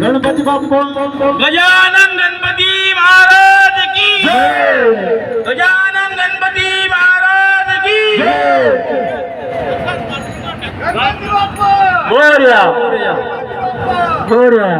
गणपति बाबू गजानन गणपति महाराज की। जय। गजानन गणपति महाराज की। जय। गणपति बाबू बोरिया बोरिया